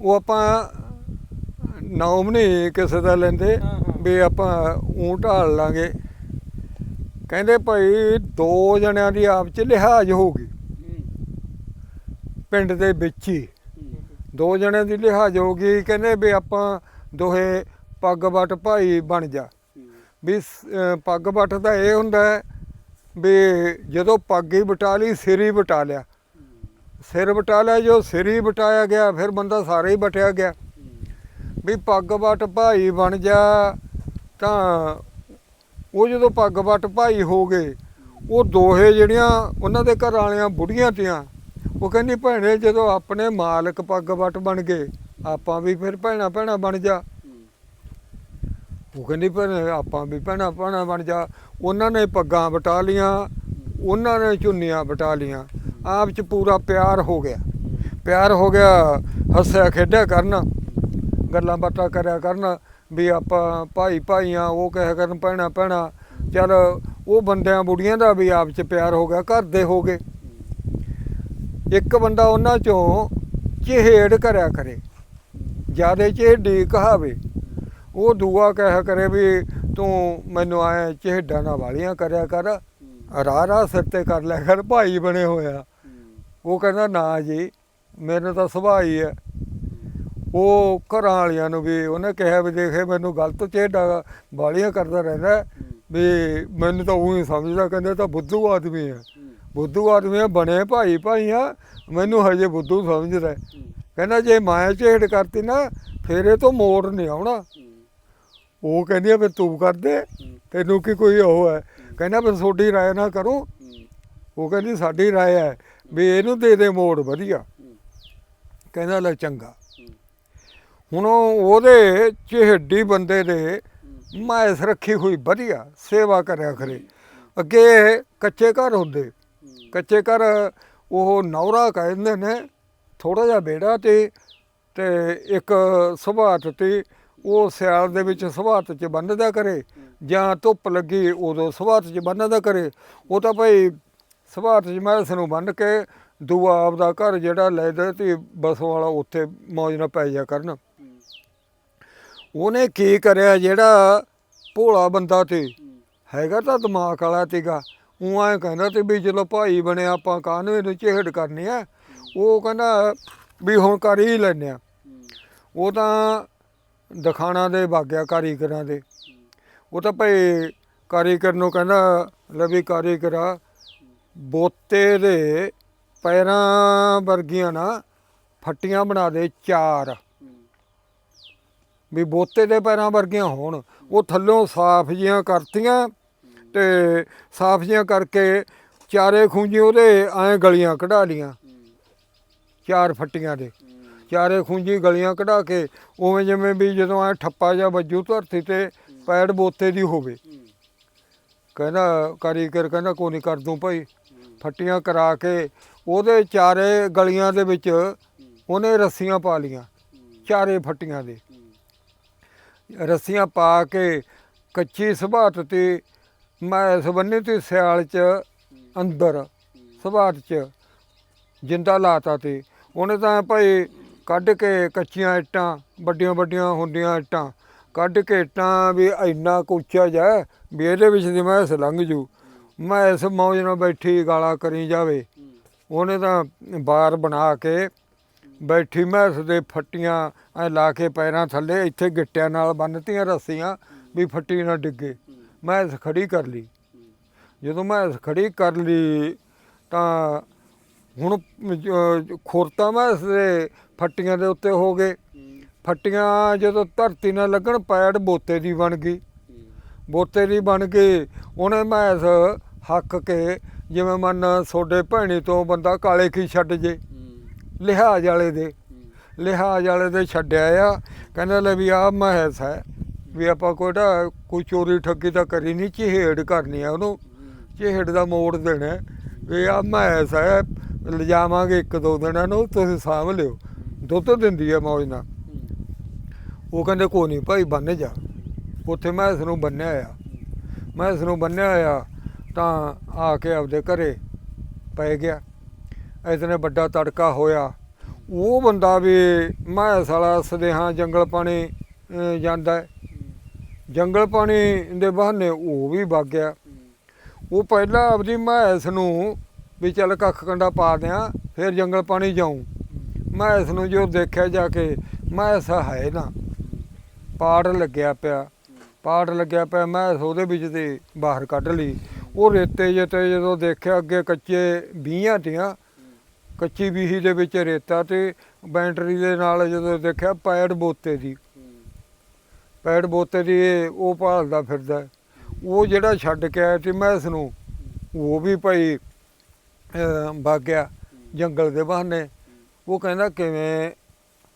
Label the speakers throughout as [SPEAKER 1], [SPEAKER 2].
[SPEAKER 1] ਉਹ ਆਪਾਂ ਨਾਮ ਨਹੀਂ ਕਿਸੇ ਦਾ ਲੈਂਦੇ। ਵੀ ਆਪਾਂ ਊਂ ਢਾਲ ਲਾਂਗੇ। ਕਹਿੰਦੇ ਭਾਈ ਦੋ ਜਣਿਆਂ ਦੀ ਆਪ ਚ ਲਿਹਾਜ਼ ਹੋ ਗਈ। ਪਿੰਡ ਦੇ ਵਿੱਚ ਹੀ। ਦੋ ਜਣਿਆਂ ਦੀ ਲਿਹਾਜ਼ ਹੋ ਗਈ ਕਹਿੰਦੇ ਵੀ ਆਪਾਂ ਦੋਹੇ ਪੱਗ ਵੱਟ ਭਾਈ ਬਣ ਜਾ। ਵੀ ਪੱਗ ਵੱਟ ਦਾ ਇਹ ਹੁੰਦਾ ਵੀ ਜਦੋਂ ਪੱਗ ਹੀ ਬਟਾ ਲਈ ਸਿਰ ਹੀ ਬਟਾ ਲਿਆ। ਸਿਰ ਬਟਾ ਲਿਆ, ਜੋ ਸਿਰ ਹੀ ਬਟਾਇਆ ਗਿਆ, ਫਿਰ ਬੰਦਾ ਸਾਰੇ ਹੀ ਬਟਿਆ ਗਿਆ। ਵੀ ਪੱਗ ਵੱਟ ਭਾਈ ਬਣ ਜਾ, ਤਾਂ ਉਹ ਜਦੋਂ ਪੱਗ ਵੱਟ ਭਾਈ ਹੋ ਗਏ, ਉਹ ਦੋਹੇ ਜਿਹੜੀਆਂ ਉਹਨਾਂ ਦੇ ਘਰ ਵਾਲੀਆਂ ਬੁੜੀਆਂ ਤੀਆਂ, ਉਹ ਕਹਿੰਦੀ ਭੈਣੇ ਜਦੋਂ ਆਪਣੇ ਮਾਲਕ ਪੱਗ ਵੱਟ ਬਣ ਗਏ, ਆਪਾਂ ਵੀ ਫਿਰ ਭੈਣਾ ਭੈਣਾ ਬਣ ਜਾ। ਉਹ ਕਹਿੰਦੀ ਭੈਣੇ ਆਪਾਂ ਵੀ ਭੈਣਾ ਭੈਣਾ ਬਣ ਜਾ। ਉਹਨਾਂ ਨੇ ਪੱਗਾਂ ਬਟਾ ਲੀਆਂ, ਉਹਨਾਂ ਨੇ ਚੁੰਨੀਆਂ ਬਟਾ ਲੀਆਂ। ਆਪ ਚ ਪੂਰਾ ਪਿਆਰ ਹੋ ਗਿਆ। ਪਿਆਰ ਹੋ ਗਿਆ, ਹੱਸਿਆ ਖੇਡਿਆ ਕਰਨ, ਗੱਲਾਂ ਬਾਤਾਂ ਕਰਿਆ ਕਰਨ, ਵੀ ਆਪਾਂ ਭਾਈ ਭਾਈਆਂ ਉਹ ਕਹਿ ਕਰਨ, ਭੈਣਾ ਭੈਣਾ, ਚਲ ਉਹ ਬੰਦਿਆਂ ਬੁੜੀਆਂ ਦਾ ਵੀ ਆਪ ਚ ਪਿਆਰ ਹੋ ਗਿਆ, ਘਰ ਦੇ ਹੋ ਗਏ। ਇੱਕ ਬੰਦਾ ਉਹਨਾਂ ਚੋਂ ਚਿਹੇੜ ਕਰਿਆ ਕਰੇ, ਜਿਆਦੇ ਚਿਹੜੀ ਕਹਾਵੇ, ਉਹ ਦੂਆ ਕਹਿਆ ਕਰੇ ਵੀ ਤੂੰ ਮੈਨੂੰ ਆਏ ਚਿਹੜਾ ਨਾ ਵਾਲੀਆਂ ਕਰਿਆ ਕਰ, ਰਾਹ ਰਾਹ ਸਿਰ ਤੇ ਕਰ ਲਿਆ ਕਰ, ਭਾਈ ਬਣੇ ਹੋਇਆ। ਉਹ ਕਹਿੰਦਾ ਨਾ ਜੀ ਮੇਰੇ ਤਾਂ ਸੁਭਾਅ ਹੀ ਹੈ। ਉਹ ਘਰਾਂ ਵਾਲਿਆਂ ਨੂੰ ਵੀ ਉਹਨੇ ਕਿਹਾ ਵੀ ਦੇਖੇ ਮੈਨੂੰ ਗਲਤ ਚਿਹੜਾ ਵਾਲੀਆਂ ਕਰਦਾ ਰਹਿੰਦਾ ਵੀ ਮੈਨੂੰ ਤਾਂ ਉਹੀ ਸਮਝਦਾ ਕਹਿੰਦੇ ਤਾਂ ਬੁੱਧੂ ਆਦਮੀ ਹੈ। ਬੁੱਧੂ ਆਦਮੀ ਹੈ, ਬਣੇ ਭਾਈ ਭਾਈਆਂ ਮੈਨੂੰ ਹਜੇ ਬੁੱਧੂ ਸਮਝਦਾ ਕਹਿੰਦਾ ਜੇ ਮਾਇਆ ਝੇੜ ਕਰਤੀ ਨਾ ਫੇਰ ਇਹ ਤੋਂ ਮੋੜ ਨਹੀਂ ਆਉਣਾ। ਉਹ ਕਹਿੰਦੀ ਆ ਵੀ ਤੂੰ ਕਰਦੇ ਤੈਨੂੰ ਕੀ ਕੋਈ ਉਹ ਹੈ? ਕਹਿੰਦਾ ਵੀ ਤੁਹਾਡੀ ਰਾਏ ਨਾ ਕਰੋ। ਉਹ ਕਹਿੰਦੀ ਸਾਡੀ ਰਾਏ ਹੈ ਵੀ ਇਹਨੂੰ ਦੇ ਦੇ ਮੋੜ ਵਧੀਆ। ਕਹਿੰਦਾ ਲੈ ਚੰਗਾ। ਹੁਣ ਉਹਦੇ ਚਿਹੜੀ ਬੰਦੇ ਦੇ ਮੈਸ ਰੱਖੀ ਹੋਈ ਵਧੀਆ, ਸੇਵਾ ਕਰਿਆ ਕਰੇ। ਅੱਗੇ ਕੱਚੇ ਘਰ ਹੁੰਦੇ। ਕੱਚੇ ਘਰ ਉਹ ਨੌਰਾ ਕਹਿੰਦੇ ਨੇ ਥੋੜਾ ਜਿਹਾ ਬੇੜਾ ਤੇ ਤੇ ਇੱਕ ਸੁਭਾਤ ਤੇ ਉਹ ਸਿਆਲ ਦੇ ਵਿੱਚ ਸੁਭਾਤ 'ਚ ਬੰਨਦਾ ਕਰੇ, ਜਾਂ ਧੁੱਪ ਲੱਗੀ ਉਦੋਂ ਸੁਭਾਤ 'ਚ ਬੰਨਦਾ ਕਰੇ। ਉਹ ਤਾਂ ਭਾਈ ਸੁਭਾਤ 'ਚ ਮੈਸ ਨੂੰ ਬੰਨ ਕੇ ਦੂਆ ਆਪਦਾ ਘਰ ਜਿਹੜਾ ਲੈ ਦੇ ਤੇ ਬਸੋਂ ਵਾਲਾ ਉੱਥੇ ਮੌਜ ਨਾਲ ਪੈ ਜਾ ਕਰਨ। ਉਹਨੇ ਕੀ ਕਰਿਆ ਜਿਹੜਾ ਭੋਲਾ ਬੰਦਾ ਤੇ ਹੈਗਾ ਤਾਂ ਦਿਮਾਗ ਵਾਲਾ ਤੀਗਾ। ਉਹ ਐਂ ਕਹਿੰਦਾ ਤੇ ਵੀ ਚਲੋ ਭਾਈ ਬਣਿਆ, ਆਪਾਂ ਕਾਹਨੂੰ ਇਹਨੂੰ ਝੇੜ ਕਰਨੀ ਆ? ਉਹ ਕਹਿੰਦਾ ਵੀ ਹੁਣ ਕਰ ਹੀ ਲੈਨੇ ਆ। ਉਹ ਤਾਂ ਦਿਖਾਣਾ ਦੇ, ਬਾਗਿਆ ਕਾਰੀਗਰਾਂ ਦੇ। ਉਹ ਤਾਂ ਭਾਈ ਕਾਰੀਗਰ ਨੂੰ ਕਹਿੰਦਾ, ਲੈ ਵੀ ਕਾਰੀਗਰਾ ਬੋਤੇ ਦੇ ਪੈਰਾਂ ਵਰਗੀਆਂ ਨਾ ਫੱਟੀਆਂ ਬਣਾ ਦੇ ਚਾਰ। ਵੀ ਬੋਤੇ ਦੇ ਪੈਰਾਂ ਵਰਗੀਆਂ ਹੋਣ। ਉਹ ਥੱਲੋਂ ਸਾਫ਼ ਜੀਆਂ ਕਰਤੀਆਂ ਤੇ ਸਾਫ਼ ਜੀਆਂ ਕਰਕੇ ਚਾਰੇ ਖੂੰਜੀ ਉਹਦੇ ਐਂ ਗਲੀਆਂ ਕਢਾ ਲੀਆਂ। ਚਾਰ ਫੱਟੀਆਂ ਦੇ। ਚਾਰੇ ਖੂੰਜੀ ਗਲੀਆਂ ਕਢਾ ਕੇ ਉਵੇਂ ਜਿਵੇਂ ਵੀ ਜਦੋਂ ਐ ਠੱਪਾ ਜਾਂ ਵੱਜੂ ਧਰਤੀ ਤੇ ਪੈੜ ਬੋਤੇ ਦੀ ਹੋਵੇ। ਕਹਿੰਦਾ ਕਾਰੀਗਰ ਕਹਿੰਦਾ, ਕੋਈ ਨਹੀਂ ਕਰ ਦੂੰ ਭਾਈ। ਫੱਟੀਆਂ ਕਰਾ ਕੇ ਉਹਦੇ ਚਾਰੇ ਗਲੀਆਂ ਦੇ ਵਿੱਚ ਉਹਨੇ ਰੱਸੀਆਂ ਪਾ ਲੀਆਂ, ਚਾਰੇ ਫੱਟੀਆਂ ਦੇ। ਰੱਸੀਆਂ ਪਾ ਕੇ ਕੱਚੀ ਸੁਭਾਤ ਤੇ, ਮੈਂ ਸਬੰਨੇ ਤੇ ਸਿਆਲ ਚ ਅੰਦਰ ਸੁਭਾਤ ਚ ਜਿੰਦਾ ਲਾਤਾ ਤੇ। ਉਹਨੇ ਤਾਂ ਭਾਈ ਕੱਢ ਕੇ ਕੱਚੀਆਂ ਇੱਟਾਂ, ਵੱਡੀਆਂ ਵੱਡੀਆਂ ਹੁੰਦੀਆਂ ਇੱਟਾਂ, ਕੱਢ ਕੇ ਇੱਟਾਂ ਵੀ ਇੰਨਾ ਕੁ ਉੱਚਾ ਜਾ ਵੀ ਇਹਦੇ ਵਿੱਚ ਦੀ ਮੈਂ ਲੰਘ ਜੂ ਮੈਂ ਇਸ ਮੌਜ ਨਾਲ ਬੈਠੀ ਗਾਲਾਂ ਕਰੀ ਜਾਵੇ। ਉਹਨੇ ਤਾਂ ਬਾਰ ਬਣਾ ਕੇ ਬੈਠੀ ਮੈਸ ਦੇ ਫੱਟੀਆਂ ਐ ਲਾ ਕੇ ਪੈਰਾਂ ਥੱਲੇ ਇੱਥੇ ਗਿੱਟਿਆਂ ਨਾਲ ਬੰਨਤੀਆਂ ਰੱਸੀਆਂ ਵੀ ਫੱਟੀ ਨਾ ਡਿੱਗੇ। ਮੈਂ ਇਸ ਖੜੀ ਕਰ ਲਈ। ਜਦੋਂ ਮੈਂ ਇਸ ਖੜੀ ਕਰ ਲਈ ਤਾਂ ਹੁਣ ਜ- ਖੁਰਤਾ ਮੈਸ ਦੇ ਫੱਟੀਆਂ ਦੇ ਉੱਤੇ ਹੋ ਗਏ। ਫੱਟੀਆਂ ਜਦੋਂ ਧਰਤੀ ਨਾਲ ਲੱਗਣ, ਪੈੜ ਬੋਤੇ ਦੀ ਬਣ ਗਈ। ਬੋਤੇ ਦੀ ਬਣ ਗਈ ਉਹਨੇ ਮੈਸ ਹੱਕ ਕੇ ਜਿਵੇਂ ਮੰਨ ਸੋਡੇ ਭੈਣੀ ਤੋਂ ਬੰਦਾ ਕਾਲੇ ਕੀ ਛੱਡ ਜੇ। ਲਿਹਾਜ਼ ਵਾਲੇ ਦੇ। ਲਿਹਾਜ਼ ਵਾਲੇ ਦੇ ਛੱਡਿਆ ਆ। ਕਹਿੰਦਾ ਲੈ ਵੀ ਆ ਮਹਿਸ ਹੈ। ਵੀ ਆਪਾਂ ਕੋਈ ਨਾ ਕੋਈ ਚੋਰੀ ਠੱਗੀ ਤਾਂ ਕਰੀ ਨਹੀਂ ਚਿਹੜ ਕਰਨੀ ਆ ਉਹਨੂੰ। ਚਿਹੜ ਦਾ ਮੋੜ ਦੇਣਾ। ਵੀ ਆ ਮਹਿਸ ਹੈ ਲਿਜਾਵਾਂਗੇ ਇੱਕ ਦੋ ਦਿਨਾਂ ਨੂੰ ਤੁਸੀਂ ਸਾਂਭ ਲਿਓ। ਦੁੱਧ ਦਿੰਦੀ ਆ ਮੌਜ ਨਾਲ। ਉਹ ਕਹਿੰਦੇ ਕੋਈ ਨਹੀਂ ਭਾਈ ਬੰਨ ਜਾ। ਉੱਥੇ ਮੈਂ ਇਸ ਨੂੰ ਬੰਨਿਆ ਆ। ਮੈਂ ਇਸ ਨੂੰ ਬੰਨਿਆ ਆ ਤਾਂ ਆ ਕੇ ਆਪਦੇ ਘਰੇ ਪੈ ਗਿਆ। ਇਤਨੇ ਵੱਡਾ ਤੜਕਾ ਹੋਇਆ। ਉਹ ਬੰਦਾ ਵੀ ਮੈਂ ਸਾਲਾ ਸਦੇਹਾ ਜੰਗਲ ਪਾਣੀ ਜਾਂਦਾ ਜੰਗਲ ਪਾਣੀ ਦੇ ਬਹਾਨੇ ਉਹ ਵੀ ਵਗ ਗਿਆ। ਉਹ ਪਹਿਲਾਂ ਆਪਦੀ ਮੈਸ ਨੂੰ ਵੀ ਚੱਲ ਕੱਖ ਕੰਡਾ ਪਾ ਦਿਆਂ, ਫਿਰ ਜੰਗਲ ਪਾਣੀ ਜਾਉਂ ਮੈਸ ਨੂੰ ਜੋ ਦੇਖਿਆ ਜਾ ਕੇ ਮੈਸ ਹੈ ਨਾ। ਪਾੜ ਲੱਗਿਆ ਪਿਆ। ਪਾੜ ਲੱਗਿਆ ਪਿਆ ਮੈਂ ਉਹਦੇ ਵਿੱਚ ਤੇ ਬਾਹਰ ਕੱਢ ਲਈ। ਉਹ ਰੇਤੇ ਜੇ ਤੇ ਜਦੋਂ ਦੇਖਿਆ ਅੱਗੇ ਕੱਚੇ ਬੀਹਾਂ ਤੀਆਂ। ਕੱਚੀ ਬੀਹੀ ਦੇ ਵਿੱਚ ਰੇਤਾ ਤੇ ਬੈਟਰੀ ਦੇ ਨਾਲ ਜਦੋਂ ਦੇਖਿਆ ਪੈੜ ਬੋਤੇ ਦੀ। ਪੈੜ ਬੋਤੇ ਦੀ ਉਹ ਭਾਲਦਾ ਫਿਰਦਾ। ਉਹ ਜਿਹੜਾ ਛੱਡ ਕੇ ਆਇਆ ਸੀ ਇਸ ਨੂੰ ਉਹ ਵੀ ਭਾਈ ਅਹ, ਵਗ ਗਿਆ ਜੰਗਲ ਦੇ ਬਹਾਨੇ। ਉਹ ਕਹਿੰਦਾ ਕਿਵੇਂ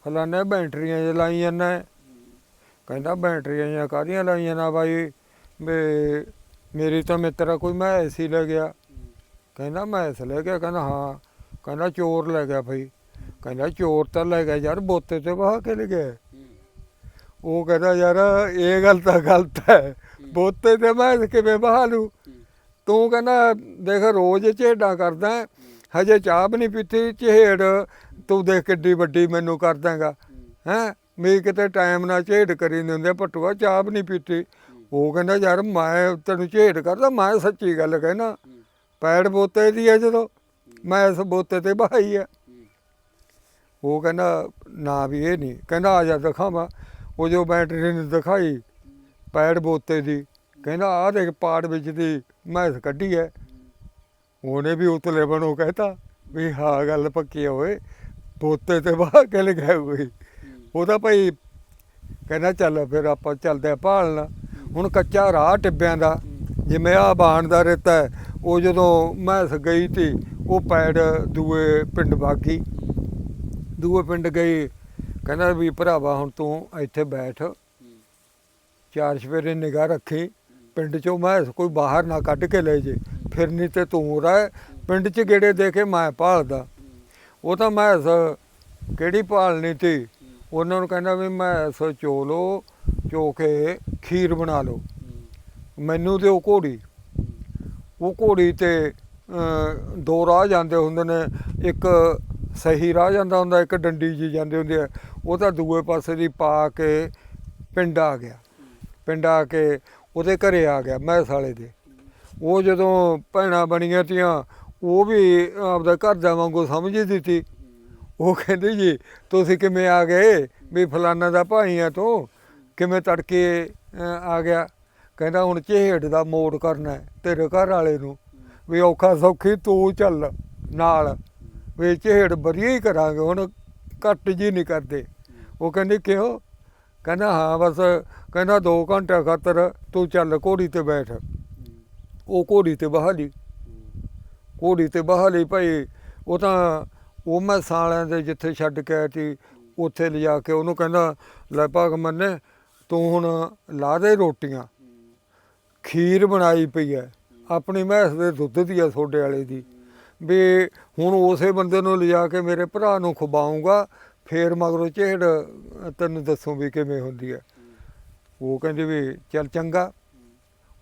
[SPEAKER 1] ਫਲਾਣੇ ਬੈਟਰੀਆਂ ਜੇ ਲਾਈ ਜਾਂਦਾ ਕਹਿੰਦਾ ਬੈਟਰੀਆਂ ਜਾਂ ਕਾਹਦੀਆਂ ਲਾਈਆਂ ਨਾ ਬਾਈ? ਵੀ ਮੇਰੀ ਤਾਂ ਮਿੱਤਰਾ ਕੋਈ ਮੈਸ ਹੀ ਲੈ ਗਿਆ। ਕਹਿੰਦਾ ਮੈਂ ਮੈਸ ਲੈ ਗਿਆ, ਕਹਿੰਦਾ ਹਾਂ। ਕਹਿੰਦਾ ਚੋਰ ਲੈ ਗਿਆ ਭਾਈ ਕਹਿੰਦਾ ਚੋਰ ਤਾਂ ਲੈ ਗਿਆ ਯਾਰ, ਬੋਤੇ ਤੇ ਵਾਹ ਕੇ ਲੈ ਗਿਆ। ਉਹ ਕਹਿੰਦਾ ਯਾਰ, ਇਹ ਗੱਲ ਤਾਂ ਗਲਤ ਹੈ। ਬੋਤੇ ਤੇ ਮੈਂ ਕਿਵੇਂ ਬਹਾ ਲੂ ਤੂੰ ਕਹਿੰਦਾ, ਦੇਖ ਰੋਜ਼ ਝੇਡਾਂ ਕਰਦਾ ਹਜੇ ਚਾਹ ਵੀ ਨਹੀਂ ਪੀਤੀ ਝੇੜ ਤੂੰ ਦੇਖ ਕਿੱਡੀ ਵੱਡੀ ਮੈਨੂੰ ਕਰ ਦਾਂਗਾ ਹੈ? ਮੇਰੀ ਕਿਤੇ ਟਾਈਮ ਨਾਲ ਝੇੜ ਕਰੀ ਨਹੀਂ ਹੁੰਦੇ ਪਟੂਆ ਚਾਹ ਵੀ ਨਹੀਂ ਪੀਤੀ। ਉਹ ਕਹਿੰਦਾ, ਯਾਰ ਮੈਂ ਤੈਨੂੰ ਝੇੜ ਕਰਦਾ, ਮੈਂ ਸੱਚੀ ਗੱਲ ਕਹਿਣਾ। ਪੈੜ ਬੋਤੇ ਦੀ ਹੈ ਜਦੋਂ, ਮੈਂ ਇਸ ਬੋਤੇ ਤੇ ਬਹਾਈ ਹੈ ਉਹ ਕਹਿੰਦਾ, ਨਾ ਵੀ ਇਹ ਨਹੀਂ ਕਹਿੰਦਾ, ਆ ਜਾ, ਦਿਖਾਵਾਂ। ਉਹ ਜੋ ਬੈਟਰੀ ਨੇ ਦਿਖਾਈ, ਪੈੜ ਬੋਤੇ ਦੀ, ਕਹਿੰਦਾ, ਆਹ ਦੇਖ, ਪਾੜ ਵਿੱਚ ਦੀ ਮੈਸ ਕੱਢੀ ਹੈ ਉਹਨੇ ਵੀ ਉਤਲੇ ਬਣੋ ਕਹਤਾ, ਵੀ ਹਾਂ ਗੱਲ ਪੱਕੀ ਹੋਏ ਬੋਤੇ ਤੇ ਬਾਹ ਕੇ ਲਗਾਏ ਹੋਈ। ਉਹ ਤਾਂ ਭਾਈ ਕਹਿੰਦਾ ਚੱਲ ਫਿਰ ਆਪਾਂ ਚੱਲਦੇ ਆ ਭਾਲਣਾ। ਹੁਣ ਕੱਚਾ ਰਾਹ ਟਿੱਬਿਆਂ ਦਾ ਜਿਵੇਂ ਆ ਬਾਣ ਦਾ ਰੇਤਾ ਹੈ, ਉਹ ਜਦੋਂ ਮੈਸ ਗਈ ਤੀ ਉਹ ਪੈੜ ਦੂਏ ਪਿੰਡ ਬਾਗੀ ਦੂਏ ਪਿੰਡ ਗਈ ਕਹਿੰਦਾ ਵੀ ਭਰਾਵਾ ਹੁਣ ਤੂੰ ਇੱਥੇ ਬੈਠ। ਚਾਰ ਸਵੇਰੇ ਨਿਗਾਹ ਰੱਖੀ ਪਿੰਡ ਚੋਂ ਮੈਸ ਕੋਈ ਬਾਹਰ ਨਾ ਕੱਢ ਕੇ ਲੈ ਜੇ ਫਿਰ ਨਹੀਂ ਤੇ ਤੂੰ ਰਹਿ। ਪਿੰਡ 'ਚ ਗੇੜੇ ਦੇ ਕੇ ਮੈਂ ਭਾਲਦਾ। ਉਹ ਤਾਂ ਮੈਸ ਕਿਹੜੀ ਭਾਲਣੀ ਤੀ? ਉਹਨਾਂ ਨੂੰ ਕਹਿੰਦਾ ਵੀ ਮੈਂ ਸੋ ਲੋ ਚੋ ਕੇ ਖੀਰ ਬਣਾ ਲਓ। ਮੈਨੂੰ ਦਿਓ ਘੋੜੀ। ਉਹ ਘੋੜੀ ਤੇ ਦੋ ਰਾਹ ਜਾਂਦੇ ਹੁੰਦੇ ਨੇ। ਇੱਕ ਸਹੀ ਰਾਹ ਜਾਂਦਾ ਹੁੰਦਾ, ਇੱਕ ਡੰਡੀ ਜੀ ਜਾਂਦੇ ਹੁੰਦੇ ਆ ਉਹ ਤਾਂ ਦੂਏ ਪਾਸੇ ਦੀ ਪਾ ਕੇ ਪਿੰਡ ਆ ਗਿਆ। ਪਿੰਡ ਆ ਕੇ ਉਹਦੇ ਘਰੇ ਆ ਗਿਆ ਮੈਂ ਸਾਲੇ ਦੇ। ਉਹ ਜਦੋਂ ਭੈਣਾਂ ਬਣੀਆਂ ਤੀਆਂ, ਉਹ ਵੀ ਆਪਦਾ ਘਰ ਦਾ ਵਾਂਗੂ ਸਮਝੀ ਦਿੱਤੀ ਉਹ ਕਹਿੰਦੇ ਜੀ, ਤੁਸੀਂ ਕਿਵੇਂ ਆ ਗਏ? ਵੀ ਫਲਾਨਾ ਦਾ ਭਾਈ ਆ ਤੂੰ। ਕਿਵੇਂ ਤੜਕੇ ਆ ਗਿਆ? ਕਹਿੰਦਾ ਹੁਣ ਝੇੜ ਦਾ ਮੋੜ ਕਰਨਾ ਤੇਰੇ ਘਰ ਵਾਲੇ ਨੂੰ। ਵੀ ਔਖਾ ਸੌਖੀ ਤੂੰ ਚੱਲ ਨਾਲ। ਵੀ ਝੇੜ ਵਧੀਆ ਹੀ ਕਰਾਂਗੇ, ਹੁਣ ਘੱਟ ਜੀ ਨਹੀਂ ਕਰਦੇ। ਉਹ ਕਹਿੰਦੇ ਕਿਉਂ? ਕਹਿੰਦਾ ਹਾਂ, ਬਸ ਕਹਿੰਦਾ 2 ਘੰਟੇ ਖਾਤਰ ਤੂੰ ਚੱਲ ਘੋੜੀ ਤੇ ਬੈਠ। ਉਹ ਘੋੜੀ ਤੇ ਬਹਾਲੀ। ਘੋੜੀ ਤੇ ਬਹਾਲੀ ਭਾਈ, ਉਹ ਤਾਂ ਉਹ ਮੈਂ ਸਾਲਿਆਂ ਦੇ ਜਿੱਥੇ ਛੱਡ ਕੇ ਆਇਆ ਸੀ, ਉੱਥੇ ਲਿਜਾ ਕੇ ਉਹਨੂੰ ਕਹਿੰਦਾ ਲੈ ਭਾਗ ਮੰਨੇ, ਤੂੰ ਹੁਣ ਲਾ ਦੇ ਰੋਟੀਆਂ। ਖੀਰ ਬਣਾਈ ਪਈ ਹੈ ਆਪਣੀ ਮਹਿਸ ਦੇ ਦੁੱਧ ਦੀ ਆ ਸੋਡੇ ਵਾਲੇ ਦੀ। ਵੀ ਹੁਣ ਉਸੇ ਬੰਦੇ ਨੂੰ ਲਿਜਾ ਕੇ ਮੇਰੇ ਭਰਾ ਨੂੰ ਖਵਾਉਂਗਾ, ਫੇਰ ਮਗਰੋਂ ਝੇੜ ਤੈਨੂੰ ਦੱਸੂ ਵੀ ਕਿਵੇਂ ਹੁੰਦੀ ਹੈ ਉਹ ਕਹਿੰਦੇ ਵੀ, ਚੱਲ ਚੰਗਾ।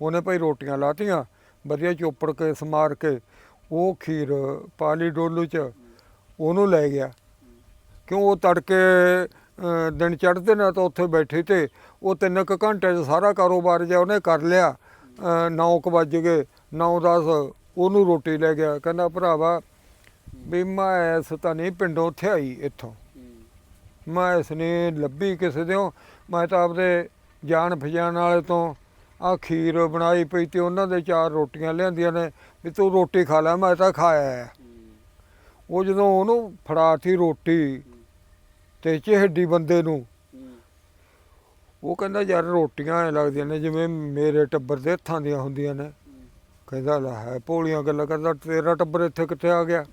[SPEAKER 1] ਉਹਨੇ ਭਾਈ ਰੋਟੀਆਂ ਲਾਤੀਆਂ, ਵਧੀਆ ਚੋਪੜ ਕੇ ਸਮਾਰ ਕੇ, ਉਹ ਖੀਰ ਪਾਲੀ ਡੋਲੂ ਚ। ਉਹਨੂੰ ਲੈ ਗਿਆ। ਕਿਉਂ ਉਹ ਤੜਕੇ ਦਿਨ ਚੜ੍ਹਦੇ ਨੇ ਤਾਂ ਉੱਥੇ ਬੈਠੇ ਤੇ ਉਹ ਤਿੰਨ ਕੁ ਘੰਟੇ 'ਚ ਸਾਰਾ ਕਾਰੋਬਾਰ ਜਿਹਾ ਉਹਨੇ ਕਰ ਲਿਆ। 9 ਕੁ ਵੱਜ ਗਏ 9-10 ਉਹਨੂੰ ਰੋਟੀ ਲੈ ਗਿਆ। ਕਹਿੰਦਾ, ਭਰਾਵਾ, ਵੀ ਮੈਂ ਇਸ ਤਾਂ ਨਹੀਂ ਪਿੰਡੋਂ ਉੱਥੇ ਆਈ ਇੱਥੋਂ। ਮੈਂ ਇਸ ਨੇ ਲੱਭੀ ਕਿਸੇ ਦਿਓ। ਮੈਂ ਤਾਂ ਆਪਦੇ ਜਾਣ ਪਛਾਣ ਵਾਲੇ ਤੋਂ ਆ ਖੀਰ ਬਣਾਈ ਪਈ ਤੇ ਉਹਨਾਂ ਦੇ ਚਾਰ ਰੋਟੀਆਂ ਲਿਆਂਦੀਆਂ ਨੇ ਵੀ ਤੂੰ ਰੋਟੀ ਖਾ ਲੈ, ਮੈਂ ਤਾਂ ਖਾਇਆ ਹੈ। ਉਹ ਜਦੋਂ ਉਹਨੂੰ ਫੜਾਤੀ ਰੋਟੀ ਤੇ ਚਿਹੜੀ ਬੰਦੇ ਨੂੰ ਉਹ ਕਹਿੰਦਾ ਯਾਰ ਰੋਟੀਆਂ ਐ ਲੱਗਦੀਆਂ ਨੇ ਜਿਵੇਂ ਮੇਰੇ ਟੱਬਰ ਦੇ ਹੱਥਾਂ ਦੀਆਂ ਹੁੰਦੀਆਂ ਨੇ। ਕਹਿੰਦਾ ਲੈ ਹੈ ਭੋਲੀਆਂ ਗੱਲਾਂ ਕਰਦਾ ਤੇਰਾ ਟੱਬਰ ਇੱਥੇ ਕਿੱਥੇ ਆ ਗਿਆ?